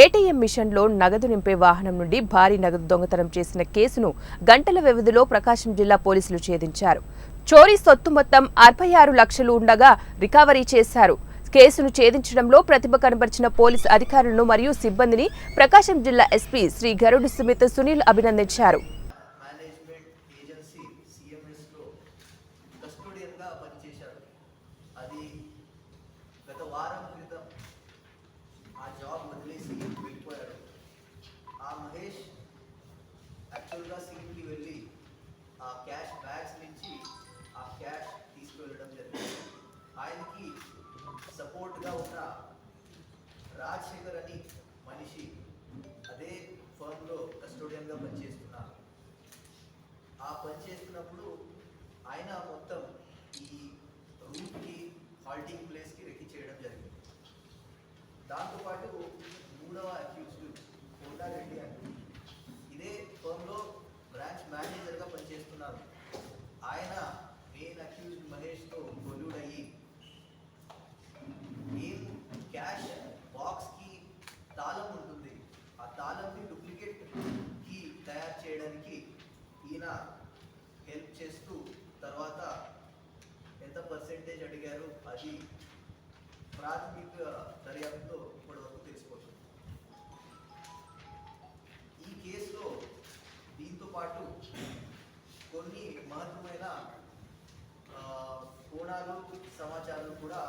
ATM మిషన్లో నగదు నింపే వాహనం నుండి భారీ నగదు దొంగతనం చేసిన కేసును గంటల వ్యవధిలో ప్రకాశం జిల్లా పోలీసులు ఛేదించారు. చోరీ సొత్తు మొత్తం అరవై ఆరు లక్షలు ఉండగా రికవరీ చేశారు. కేసును ఛేదించడంలో ప్రతిభ కనబరిచిన పోలీసు అధికారులను మరియు సిబ్బందిని ప్రకాశం జిల్లా ఎస్పీ శ్రీ గరుడు సుమిత్ సునీల్ అభినందించారు. అది గత వారం రాజశేఖర్ అని మనిషి అదే ఫర్మ్లో కస్టోడియన్గా పనిచేస్తున్నారు ఆ పని చేస్తున్నప్పుడు ఆయన మొత్తం ఈ రూట్కి హాల్టింగ్ ప్లేస్కి రెక్కి చేయడం జరిగింది. దాంతోపాటు మూడవ అక్యూజ్డ్ కోటారెడ్డి అని ఇదే ఫర్మ్లో బ్రాంచ్ మేనేజర్గా పనిచేస్తున్నారు. కి తయారు చేయడానికి ఈయన హెల్ప్ చేస్తూ తర్వాత ఎంత పర్సెంటేజ్ అడిగారు అది ప్రాథమిక దర్యాప్తులో ఇప్పటివరకు తెలిసిపోతుంది. ఈ కేసులో దీంతో పాటు కొన్ని మహత్వమైన కోణాలు సమాచారాలు కూడా